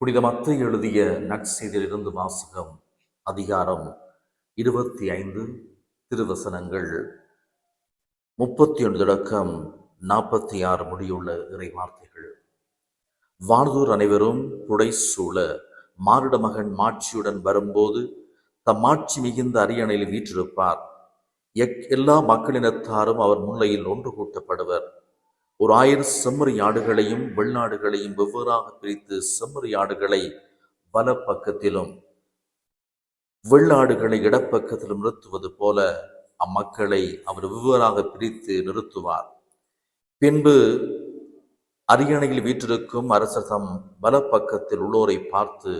புனித மத்தை எழுதிய நற்செய்தியிலிருந்து வாசகம் அதிகாரம் இருபத்தி ஐந்து திருவசனங்கள். முப்பத்தி ஒன்று தொடக்கம் நாற்பத்தி ஆறு முடியுள்ள இறை வார்த்தைகள். வானதூர் அனைவரும் புடைசூழ மானிட மகன் மாட்சியுடன் வரும்போது தம் மாட்சி மிகுந்த அரியணையில் வீற்றிருப்பார். எக் எல்லா மக்களினத்தாரும் அவர் முன்னையில் ஒன்று கூட்டப்படுவர். ஒரு ஆயிரம் செம்மறி ஆடுகளையும் வெள்ளாடுகளையும் வெவ்வேறாக பிரித்து செம்மறி ஆடுகளை வலப்பக்கத்திலும் வெள்ளாடுகளை இடப்பக்கத்திலும் நிறுத்துவது போல அம்மக்களை அவர் வெவ்வேறாக பிரித்து நிறுத்துவார். பின்பு அரியணையில் வீற்றிருக்கும் அரசர் தம் வலப்பக்கத்தில் உள்ளோரை பார்த்து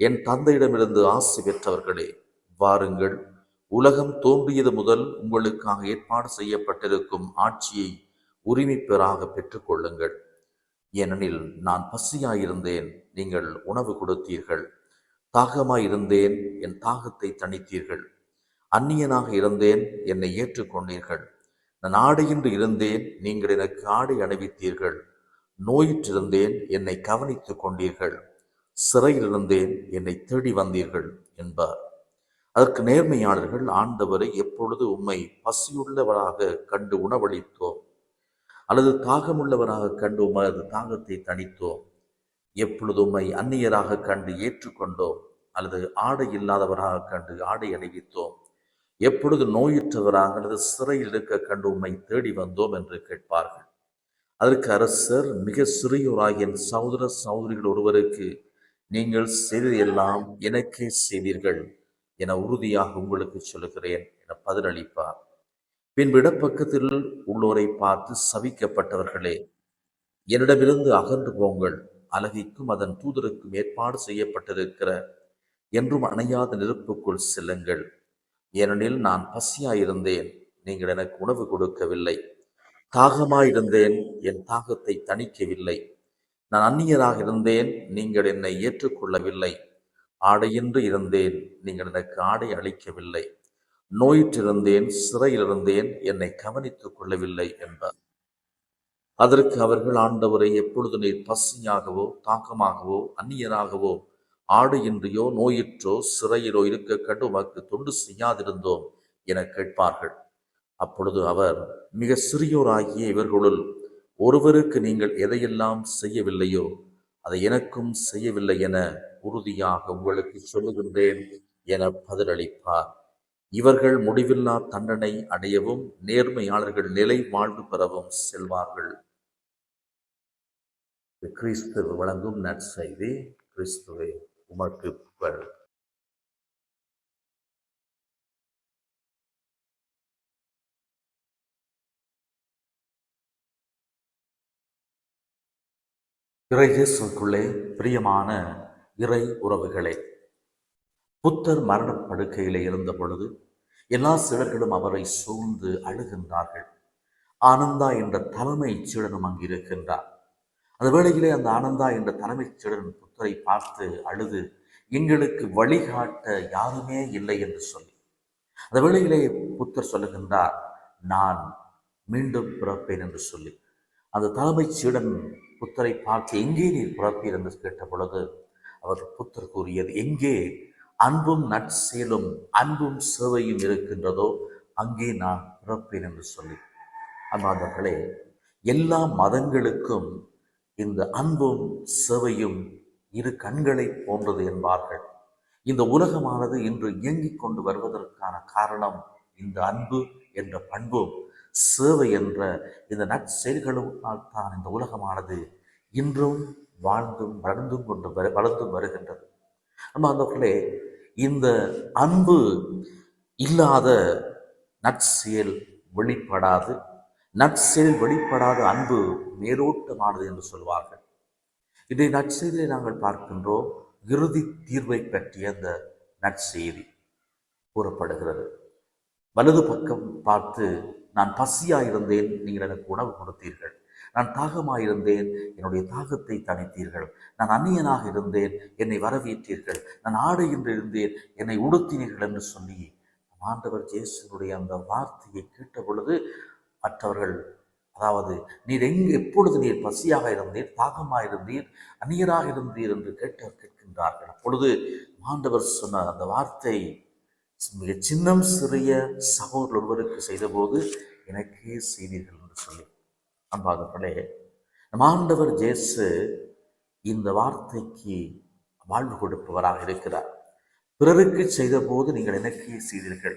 என் தந்தையிடமிருந்து ஆசி பெற்றவர்களே வாருங்கள். உலகம் தோன்றியது முதல் உங்களுக்காக ஏற்பாடு செய்யப்பட்டிருக்கும் ஆட்சியை உரிமை பெறாக பெற்றுக்கொள்ளுங்கள். ஏனெனில் நான் பசியாயிருந்தேன் நீங்கள் உணவு கொடுத்தீர்கள். தாகமாயிருந்தேன் என் தாகத்தை தணித்தீர்கள். அந்நியனாக இருந்தேன் என்னை ஏற்றுக்கொண்டீர்கள். நான் ஆடையின்றி இருந்தேன் நீங்கள் எனக்கு ஆடை அணிவித்தீர்கள். நோயிற்றிருந்தேன் என்னை கவனித்துக் கொண்டீர்கள். சிறையிலிருந்தேன் என்னை தேடி வந்தீர்கள் என்பார். அதற்கு நேர்மையாளர்கள் ஆண்டவரை எப்பொழுது உம்மை பசியுள்ளவராக கண்டு உணவளித்தோம் அல்லது தாகமுள்ளவராக கண்டு உமது தாகத்தை தணித்தோம். எப்பொழுது உம்மை அந்நியராக கண்டு ஏற்றுக்கொண்டோம் அல்லது ஆடை இல்லாதவராக கண்டு ஆடை அணிவித்தோம். எப்பொழுது நோயுற்றவராக அல்லது சிறையில் இருக்க கண்டு உம்மை தேடி வந்தோம் என்று கேட்பார்கள். அதற்கு அரசர் மிக சிறியோராகிய சகோதர சகோதரிகள் ஒருவருக்கு நீங்கள் செய்ததெல்லாம் எனக்கே செய்தீர்கள் என உறுதியாக உங்களுக்கு சொல்லுகிறேன் என பதிலளிப்பார். பின்பு இடப்பக்கத்தில் உள்ளோரை பார்த்து சவிக்கப்பட்டவர்களே என்னிடமிருந்து அகன்று போங்கள். அழகிக்கும் அதன் தூதருக்கும் ஏற்பாடு செய்யப்பட்டிருக்கிற என்றும் அணையாத நெருப்புக்குள் செல்லுங்கள். ஏனெனில் நான் பசியாயிருந்தேன். நீங்கள் எனக்கு உணவு கொடுக்கவில்லை. தாகமாயிருந்தேன். என் தாகத்தை தணிக்கவில்லை. நான் அந்நியராக இருந்தேன். நீங்கள் என்னை ஏற்றுக்கொள்ளவில்லை. ஆடையின்றி இருந்தேன். நீங்கள் எனக்கு ஆடை அளிக்கவில்லை. நோயிற்றிருந்தேன் சிறையிலிருந்தேன் என்னை கவனித்துக் கொள்ளவில்லை என்றார் அதற்கு அவர்கள் ஆண்டவரை எப்பொழுது நீர் பசியாகவோ தாக்கமாகவோ அந்நியராகவோ ஆடையின்றியோ நோயிற்றோ சிறையிலோ இருக்க கண்டு உமக்கு தொண்டு செய்யாதிருந்தோம் என கேட்பார்கள். அப்பொழுது அவர் மிக சிறியோராகிய இவர்களுள் ஒருவருக்கு நீங்கள் எதையெல்லாம் செய்யவில்லையோ அதை எனக்கும் செய்யவில்லை என உறுதியாக உங்களுக்கு சொல்லுகின்றேன் என பதிலளிப்பார். இவர்கள் முடிவில்லா தண்டனை அடையவும் நேர்மையாளர்கள் நிலை வாழ்வு பெறவும் செல்வார்கள். கிறிஸ்து வழங்கும் நற்செய்தி கிறிஸ்துவை உமக்கு புகழ் இறையேசுக்குள்ளே பிரியமான இறை உறவுகளே புத்தர் மரணப் படுக்கையிலே இருந்த பொழுது எல்லா சிலர்களும் அவரை சூழ்ந்து அழுகின்றார்கள். ஆனந்தா என்ற தலைமை சீடனும் அங்கு இருக்கின்றார். அந்த வேளையிலே அந்த ஆனந்தா என்ற தலைமைச் சீடன் புத்தரை பார்த்து அழுது எங்களுக்கு வழிகாட்ட யாருமே இல்லை என்று சொல்லி. அந்த வேளையிலே புத்தர் சொல்லுகின்றார் நான் மீண்டும் பிறப்பேன் என்று சொல்லி. அந்த தலைமைச் சீடன் புத்தரை பார்த்து எங்கே நீர் பிறப்பீர்? என்று கேட்ட பொழுது அவர் புத்தர் கூறியது எங்கே அன்பும் நற்செயலும் அன்பும் சேவையும் இருக்கின்றதோ அங்கே நான் பிறப்பேன் என்று சொல்லி. அன்பாதவர்களே எல்லா மதங்களுக்கும் இந்த அன்பும் சேவையும் இரு கண்களை போன்றது என்பார்கள். இந்த உலகமானது இன்று இயங்கிக் கொண்டு வருவதற்கான காரணம் இந்த அன்பு என்ற பண்பும் சேவை என்ற இந்த நற்செயல்களும் தான் இந்த உலகமானது இன்றும் வாழ்ந்தும் வளர்ந்தும் கொண்டு வளர்ந்தும் வருகின்றது. நம்ம அந்த இந்த அன்பு இல்லாத நற்செயல் வெளிப்படாது. நற்செயல் வெளிப்படாத அன்பு மேலோட்டமானது என்று சொல்வார்கள். இதை நற்செய்தியை நாங்கள் பார்க்கின்றோம். இறுதி தீர்வை பற்றிய அந்த நற்செய்தி கூறப்படுகிறது. வலது பக்கம் பார்த்து நான் பசியாயிருந்தேன். நீங்கள் எனக்கு உணவு கொடுத்தீர்கள். நான் தாகமாயிருந்தேன். என்னுடைய தாகத்தை தணித்தீர்கள். நான் அந்நியனாக இருந்தேன். என்னை வரவேற்றீர்கள். நான் ஆடையின்றி இருந்தேன். என்னை உடுத்தினீர்கள் என்று சொல்லி ஆண்டவர் ஜேசனுடைய அந்த வார்த்தையை கேட்ட பொழுது மற்றவர்கள் அதாவது நீர் எங்கு எப்பொழுது நீர் பசியாக இருந்தீர் தாகமாக இருந்தீர் அந்நியராக இருந்தீர் என்று கேட்டு கேட்கின்றார்கள். அப்பொழுது ஆண்டவர் சொன்ன அந்த வார்த்தை மிக சின்னம் சிறிய சகோதரர் ஒருவருக்கு செய்தபோது எனக்கே செய்தீர்கள் என்று சொல்லி அன்பாகப்படே நம் ஆண்டவர் ஜேசு இந்த வார்த்தைக்கு வாழ்வு கொடுப்பவராக இருக்கிறார். பிறருக்கு செய்தபோது நீங்கள் எனக்கே செய்தீர்கள்.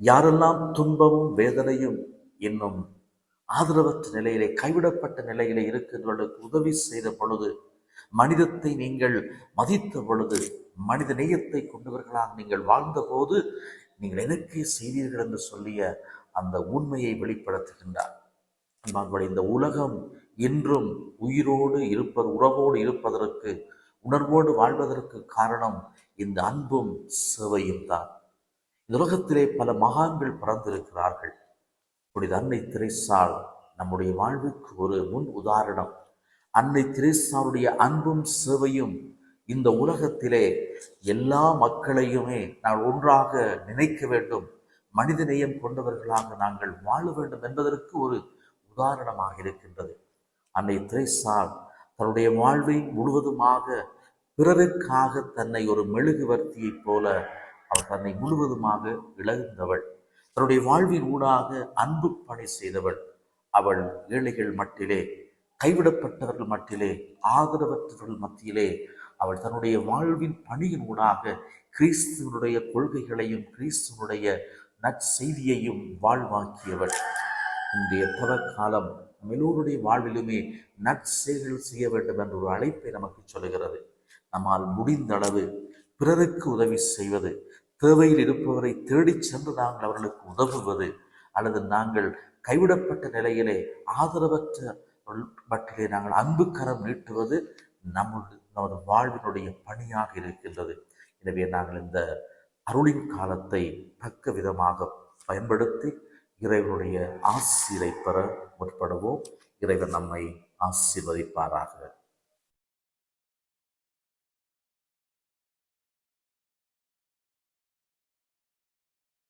யாரெல்லாம் துன்பமும் வேதனையும் என்னும் ஆதரவற்ற நிலையிலே கைவிடப்பட்ட நிலையிலே இருக்கின்றவர்களுக்கு உதவி செய்த பொழுது மனிதத்தை நீங்கள் மதித்த பொழுது மனித நேயத்தை கொண்டவர்களாக நீங்கள் வாழ்ந்தபோது நீங்கள் எனக்கே செய்தீர்கள் என்று சொல்லிய அந்த உண்மையை வெளிப்படுத்துகின்றார். அன்பார்களே, இந்த உலகம் இன்றும் உயிரோடு இருப்பது உறவோடு இருப்பதற்கு உணர்வோடு வாழ்வதற்கு காரணம் இந்த அன்பும் சேவையும் தான். இந்த உலகத்திலே பல மகான்கள் பிறந்திருக்கிறார்கள். புனித அன்னை திரைசால் நம்முடைய வாழ்வுக்கு ஒரு முன் உதாரணம். அன்னை திரேசாருடைய அன்பும் சேவையும் இந்த உலகத்திலே எல்லா மக்களையுமே நான் ஒன்றாக நினைக்க வேண்டும். மனித நேயம் கொண்டவர்களாக நாங்கள் வாழ வேண்டும் என்பதற்கு ஒரு உதாரணமாக இருக்கின்றது. அன்னை திரைசால் தன்னுடைய வாழ்வை முழுவதுமாக பிறருக்காக தன்னை ஒரு மெழுகுவர்த்தியைப் போல அவள் தன்னை முழுவதுமாக இழந்தவள் தன்னுடைய வாழ்வின் ஊடாக அன்பு பணி செய்தவள். அவள் ஏழைகள் மட்டிலே கைவிடப்பட்டவர்கள் மட்டிலே ஆதரவற்றவர்கள் மத்தியிலே அவள் தன்னுடைய வாழ்வின் பணியின் ஊடாக கிறிஸ்துவனுடைய கொள்கைகளையும் கிறிஸ்துவனுடைய நற்செய்தியையும் வாழ்வாக்கியவள். இன்றைய தவ காலம் எல்லோருடைய வாழ்விலுமே நற்செயல்கள் செய்ய வேண்டும் என்ற ஒரு அழைப்பை நமக்கு சொல்லுகிறது. நம்மால் முடிந்த அளவு பிறருக்கு உதவி செய்வது தேவையில் இருப்பவரை தேடிச் சென்று நாங்கள் அவர்களுக்கு உதவுவது அல்லது நாங்கள் கைவிடப்பட்ட நிலையிலே ஆதரவற்ற மட்டிலே நாங்கள் அன்பு கரம் நீட்டுவது நமது நமது வாழ்வினுடைய பணியாக இருக்கின்றது. எனவே நாங்கள் இந்த அருளின் காலத்தை தக்க விதமாக பயன்படுத்தி இறைவனுடைய ஆசிரை பெற முற்படுவோம். இறைவன் நம்மை ஆசீர்வதிப்பாராக.